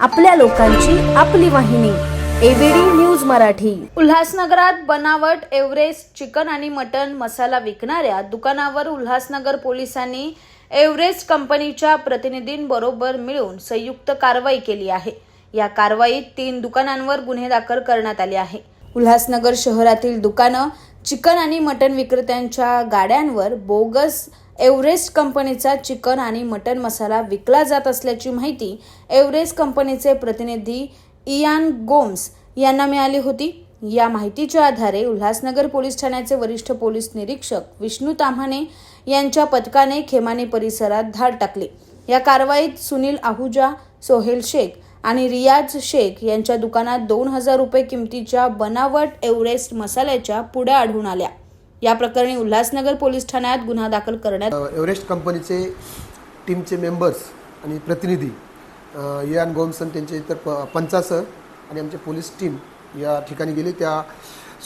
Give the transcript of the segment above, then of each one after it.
आपल्या लोकांची आपली वाहिनी एबीडी न्यूज मराठी. उल्हासनगरात बनावट एव्हरेस्ट चिकन आणि मटन मसाला विकणाऱ्या दुकानावर उल्हासनगर पोलिसांनी एव्हरेस्ट कंपनीच्या प्रतिनिधींबरोबर मिळून संयुक्त कारवाई केली आहे. या कारवाईत तीन दुकानांवर गुन्हे दाखल करण्यात आले आहे. उल्हासनगर शहरातील दुकानं चिकन आणि मटन विक्रेत्यांच्या गाड्यांवर बोगस एव्हरेस्ट कंपनीचा चिकन आणि मटन मसाला विकला जात असल्याची माहिती एव्हरेस्ट कंपनीचे प्रतिनिधी इयान गोम्स यांना मिळाली होती. या माहितीच्या आधारे उल्हासनगर पोलीस ठाण्याचे वरिष्ठ पोलीस निरीक्षक विष्णू ताम्हाणे यांच्या पथकाने खेमाने परिसरात धाड टाकली. या कारवाईत सुनील आहुजा सोहेल शेख आणि रियाज शेख यांच्या दुकानात दोन हजार रुपये किमतीच्या बनावट एव्हरेस्ट मसाल्याच्या पुड्या आढळून आल्या. या प्रकरणी उल्हासनगर पोलीस ठाण्यात गुन्हा दाखल करण्यात एव्हरेस्ट कंपनीचे टीमचे मेंबर्स आणि प्रतिनिधी अ, इयान गोमसन त्यांचे इतर प पंचासह आणि आमचे पोलीस टीम या ठिकाणी गेली. त्या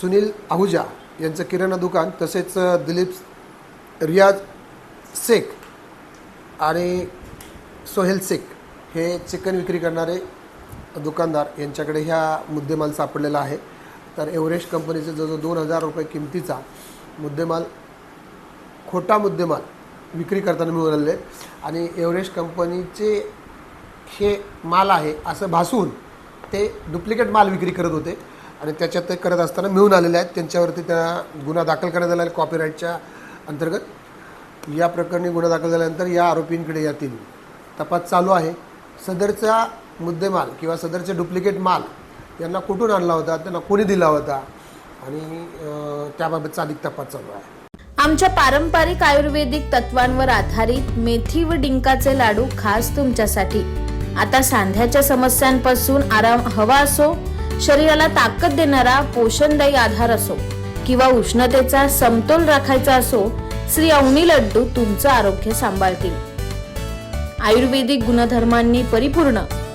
सुनील आहुजा यांचं किराणा दुकान तसेच दिलीप रियाज शेख आणि सोहेल शेख हे चिकन विक्री करणारे दुकानदार यांच्याकडे ह्या मुद्देमाल सापडलेला आहे. तर एव्हरेस्ट कंपनीचे जो दोन हजार रुपये किमतीचा मुद्देमाल खोटा मुद्देमाल विक्री करताना मिळून आलेले आणि एव्हरेस्ट कंपनीचे हे माल आहे असं भासून ते डुप्लिकेट माल विक्री करत होते आणि त्याच्यात ते करत असताना मिळून आलेले आहेत. त्यांच्यावरती त्या गुन्हा दाखल करण्यात आला आहे कॉपीराईटच्या अंतर्गत. या प्रकरणी गुन्हा दाखल झाल्यानंतर या आरोपींकडे यातील तपास चालू आहे. सदरचा मुद्देमाल किंवा सदरचे डुप्लिकेट माल यांना कुठून आणला होता? त्यांना कोणी दिला होता? आणि त्याबाबतचा अधिक तपास चालू आहे. आमच्या पारंपरिक आयुर्वेदिक तत्वांवर आधारित मेथी व डिंकाचे लाडू खास तुमच्यासाठी. आता सांध्याच्या समस्यांपासून आराम हवा असो शरीराला ताकद देणारा पोषणदायी आधार असो किंवा उष्णतेचा समतोल राखायचा असो श्री अवनी लड्डू तुमचं आरोग्य सांभाळतील. आयुर्वेदिक गुणधर्मांनी परिपूर्ण